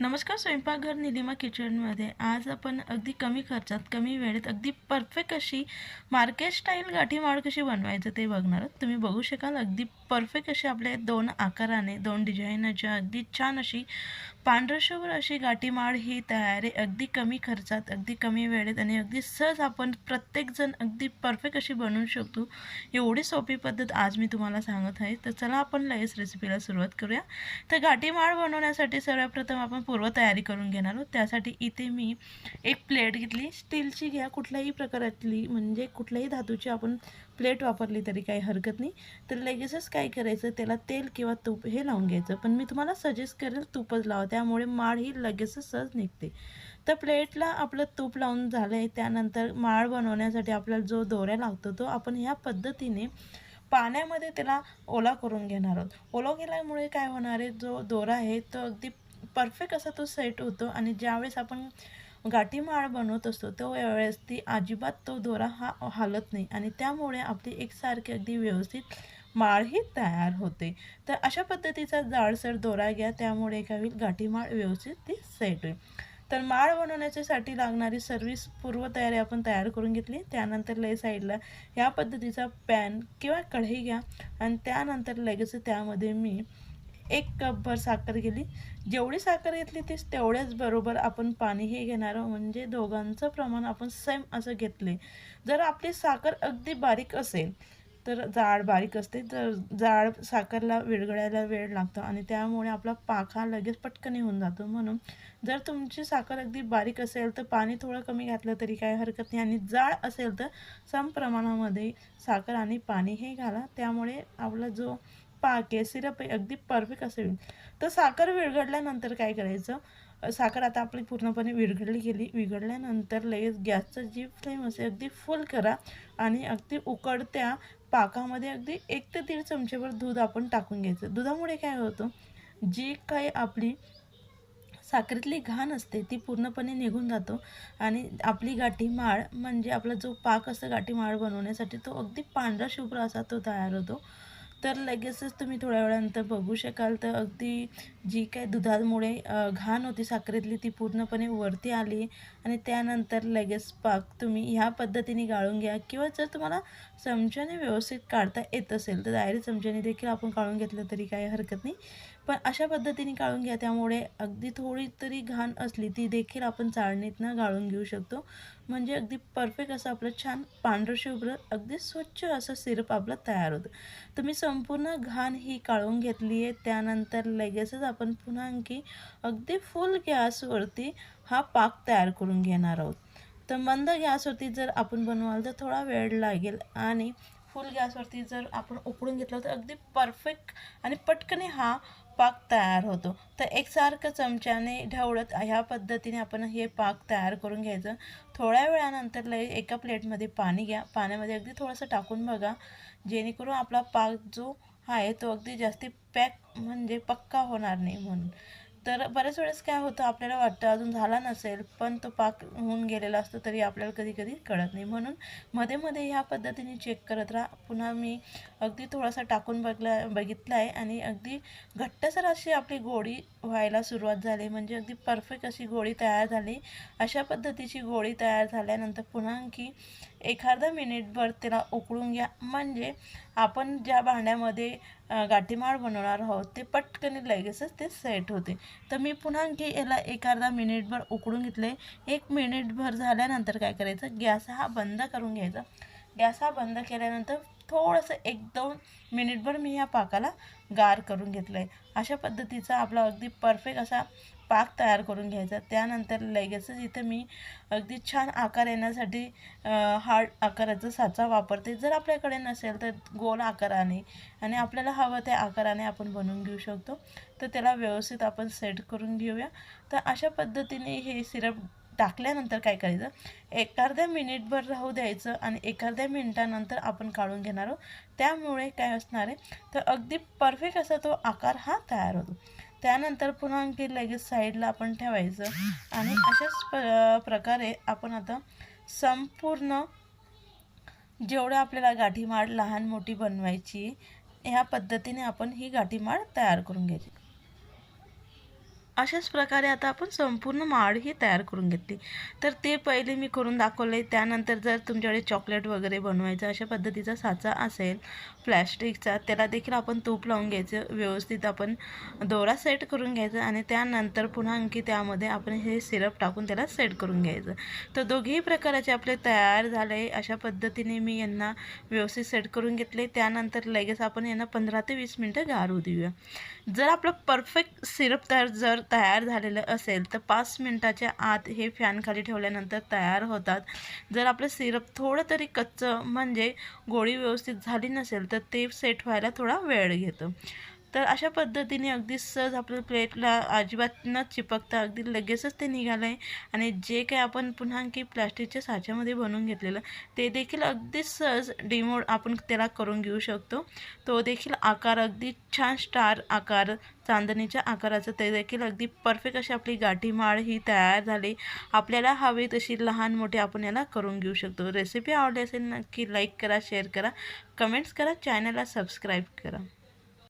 नमस्कार स्वयंपाकघर निलिमा किचनमध्ये. आज आपण अगदी कमी खर्चात कमी वेळेत अगदी परफेक्ट अशी मार्केट स्टाईल गाठी माळ कशी बनवायचं ते बघणार आहोत. तुम्ही बघू शकाल अगदी परफेक्ट अशी आपले दोन आकाराने दोन डिझाईनाच्या अगदी छान अशी पांढरशुभ्र अशी गाठीमाळ ही तयार आहे अगदी कमी खर्चात अगदी कमी वेळेत आणि अगदी सहज आपण प्रत्येकजण अगदी परफेक्ट अशी बनवू शकतो. एवढी सोपी पद्धत आज मी तुम्हाला सांगत आहे. तर चला आपण लगेच रेसिपीला सुरुवात करूया. तर गाठीमाळ बनवण्यासाठी सर्वप्रथम आपण पूर्वतयारी करून घेणार आहोत. त्यासाठी इथे मी एक प्लेट घेतली. स्टीलची घ्या कुठल्याही प्रकारातली म्हणजे कुठल्याही धातूची आपण प्लेट वापरली तरी काही हरकत नाही. तर लगेचच काय काय करायचं? त्याला तेल किंवा तूप हे लावून घ्यायचं. पण मी तुम्हाला सजेस्ट करेल तूपच लावा. त्यामुळे माळ ही लगेचच सहज निघते. तर प्लेटला आपलं तूप लावून झालं आहे त्यानंतर माळ बनवण्यासाठी आपल्याला जो दोऱ्या लागतो तो आपण ह्या पद्धतीने पाण्यामध्ये त्याला ओला करून घेणार आहोत. ओला केल्यामुळे काय होणार आहे? जो दोरा आहे तो अगदी परफेक्ट असा तो सेट होतो आणि ज्यावेळेस आपण गाठी माळ बनवत असतो तो वेळेस ती अजिबात तो दोरा हा हालत नाही आणि त्यामुळे आपली एकसारखी अगदी व्यवस्थित माळ ही तयार होते. तर अशा पद्धतीचा जाडसर दोरा घ्या त्यामुळे काय होईल गाठीमाळ व्यवस्थित ती सेट होईल. तर माळ बनवण्याच्यासाठी लागणारी सर्विस पूर्वतयारी आपण तयार करून घेतली. त्यानंतर लय साईडला ह्या पद्धतीचा पॅन किंवा कढई घ्या. आणि त्यानंतर लगेच त्यामध्ये मी एक कपभर साखर घेतली. जेवढी साखर घेतली तीच तेवढ्याच बरोबर आपण पाणीही घेणार म्हणजे दोघांचं प्रमाण आपण सेम असं घेतले. जर आपली साखर अगदी बारीक असेल तर जाड बारीक असते तर जाड साखरला विरघळायला वेळ लागतो आणि त्यामुळे आपला पाक हा लगेच पटकन होऊन जातो. म्हणून जर तुमची साखर अगदी बारीक असेल तर पाणी थोडं कमी घातलं तरी काय हरकत नाही आणि जाड असेल तर सम प्रमाणामध्ये साखर आणि पाणी हे घाला. त्यामुळे आपला जो पाक आहे सिरप आहे अगदी परफेक्ट असेल होईल. तर साखर विरघडल्यानंतर काय करायचं? साखर आता आपली पूर्णपणे विरघडली गेली. विघडल्यानंतर लगेच गॅसचं जी फ्लेम असेल अगदी फुल करा आणि अगदी उकडत्या पाकामध्ये अगदी एक ते दीड चमचेभर दूध आपण टाकून घ्यायचं. दुधामुळे काय होतं? जी काही आपली साखरेतली घाण असते ती पूर्णपणे निघून जातो आणि आपली गाठी माळ म्हणजे आपला जो पाक असतो गाठी माळ बनवण्यासाठी तो अगदी पांढरा शुभ्र असा तो तयार होतो. तर लगेचच तुम्ही थोड्या वेळानंतर बघू शकाल तर अगदी जी काय दुधामुळे घाण होती साखरेतली ती पूर्णपणे वरती आली आणि त्यानंतर लगेच पाक तुम्ही ह्या पद्धतीने गाळून घ्या. किंवा जर तुम्हाला चमच्याने व्यवस्थित काढता येत असेल तर डायरेक्ट चमच्याने देखील आपण काढून घेतलं तरी काही हरकत नाही. पण अशा पद्धतीने काढून घ्या त्यामुळे अगदी थोडी तरी घाण असली ती देखील आपण चाळणीतनं गाळून घेऊ शकतो. म्हणजे अगदी परफेक्ट असं आपलं छान पांढरं शुभ्र अगदी स्वच्छ असं सिरप आपलं तयार होतं. तर मी संपूर्ण घाण ही काढून घेतली आहे त्यानंतर लगेचच आपण पुन्हा आणखी अगदी फुल गॅसवरती हा पाक तयार करून घेणार आहोत. तर मंद गॅसवरती जर आपण बनवाल तर थोडा वेळ लागेल आणि फुल गॅसवरती जर आपण उकडून घेतलं तर अगदी परफेक्ट आणि पटकने हा पाक तयार होतो. तर एकसारखं चमच्याने ढवळत ह्या पद्धतीने आपण हे पाक तयार करून घ्यायचं. थोड्या वेळानंतर लई एका प्लेटमध्ये पाणी घ्या. पाण्यामध्ये अगदी थोडंसं टाकून बघा. जेणेकरून आपला पाक जो आहे तो अगदी जास्ती पॅक म्हणजे पक्का होणार नाही म्हणून. तर बऱ्याच वेळेस काय होतं आपल्याला वाटतं अजून झाला नसेल पण तो पाक होऊन गेलेला असतो तरी आपल्याला कधी कधी कळत नाही. म्हणून मध्ये मध्ये ह्या पद्धतीने चेक करत राहा. पुन्हा मी अगदी थोडासा टाकून बघला बघितला आहे आणि अगदी घट्टसर अशी आपली गोळी व्हायला सुरुवात झाली. म्हणजे अगदी परफेक्ट अशी गोळी तयार झाली. अशा पद्धतीची गोळी तयार झाल्यानंतर पुन्हा आणखी एखादा मिनिटभर त्याला उकळून घ्या. म्हणजे आपण ज्या भांड्यामध्ये गाठीमाळ बनवणार आहोत ते पटकन लगेचच ते सेट होते. तर मी पुन्हा आणखी याला एक अर्धा मिनिटभर उकळून घेतले. एक मिनिटभर झाल्यानंतर काय करायचं? गॅस हा बंद करून घ्यायचा. गॅस हा बंद केल्यानंतर थोडंसं एक दोन मिनिटभर मी या पाकाला गार करून घेतलं आहे अशा पद्धतीचा आपला अगदी परफेक्ट असा पाक तयार करून घ्यायचा. त्यानंतर लगेचच इथं मी अगदी छान आकार येण्यासाठी हार्ड आकाराचा साचा वापरते. जर आपल्याकडे नसेल तर गोल आकाराने आणि आपल्याला हवं त्या आकाराने आपण बनवून घेऊ शकतो. तर त्याला व्यवस्थित आपण सेट करून घेऊया. तर अशा पद्धतीने हे सिरप टाकल्यानंतर काय करायचं? एखाद्या मिनिटभर राहू द्यायचं आणि एखाद्या मिनिटानंतर आपण काढून घेणार आहोत. त्यामुळे काय असणार आहे? तर अगदी परफेक्ट असा तो आकार हा तयार होतो. त्यानंतर पुन्हा आणखी लगेच साईडला आपण ठेवायचं आणि अशाच प्र प्रकारे आपण आता संपूर्ण जेवढं आपल्याला गाठीमाळ लहान मोठी बनवायची ह्या पद्धतीने आपण ही गाठीमाळ तयार करून घ्यायची. अशाच प्रकारे आता आपण संपूर्ण माळ ही तयार करून घेतली. तर ते पहिले मी करून दाखवले. त्यानंतर जर तुमच्याकडे चॉकलेट वगैरे बनवायचं अशा पद्धतीचा साचा असेल प्लॅस्टिकचा त्याला देखील आपण तूप लावून घ्यायचं. व्यवस्थित आपण दोरा सेट करून घ्यायचं आणि त्यानंतर पुन्हा आणखी त्यामध्ये आपण हे सिरप टाकून त्याला सेट करून घ्यायचं. तर दोघेही प्रकाराचे आपले तयार झाले. अशा पद्धतीने मी यांना व्यवस्थित सेट करून घेतले. त्यानंतर लगेच आपण यांना पंधरा ते वीस मिनटं गारू देऊया. जर आपलं परफेक्ट सिरप तयार जर तयार झालेलं असेल तर पाच मिनटाच्या आत हे फॅनखाली ठेवल्यानंतर तयार होतात. जर आपलं सिरप थोडं तरी कच्चं म्हणजे गोळी व्यवस्थित झाली नसेल तर ते सेट व्हायला थोडा वेळ घेतं. तर अशा पद्धतीने अगदी सहज आपल्या प्लेटला अजिबात न चिपकता अगदी लगेचच ते निघालं आहे आणि जे काही आपण पुन्हा की प्लॅस्टिकच्या साच्यामध्ये बनवून घेतलेलं ते देखील अगदी सहज डिमोड आपण त्याला करून घेऊ शकतो. तो देखील आकार अगदी छान स्टार आकार चांदणीच्या आकाराचं ते देखील अगदी परफेक्ट अशी आपली गाठीमाळ ही तयार झाली. आपल्याला हवी तशी लहान मोठी आपण याला करून घेऊ शकतो. रेसिपी आवडली असेल नक्की लाईक करा शेअर करा. कमेंट्स करा चॅनलला सबस्क्राईब करा.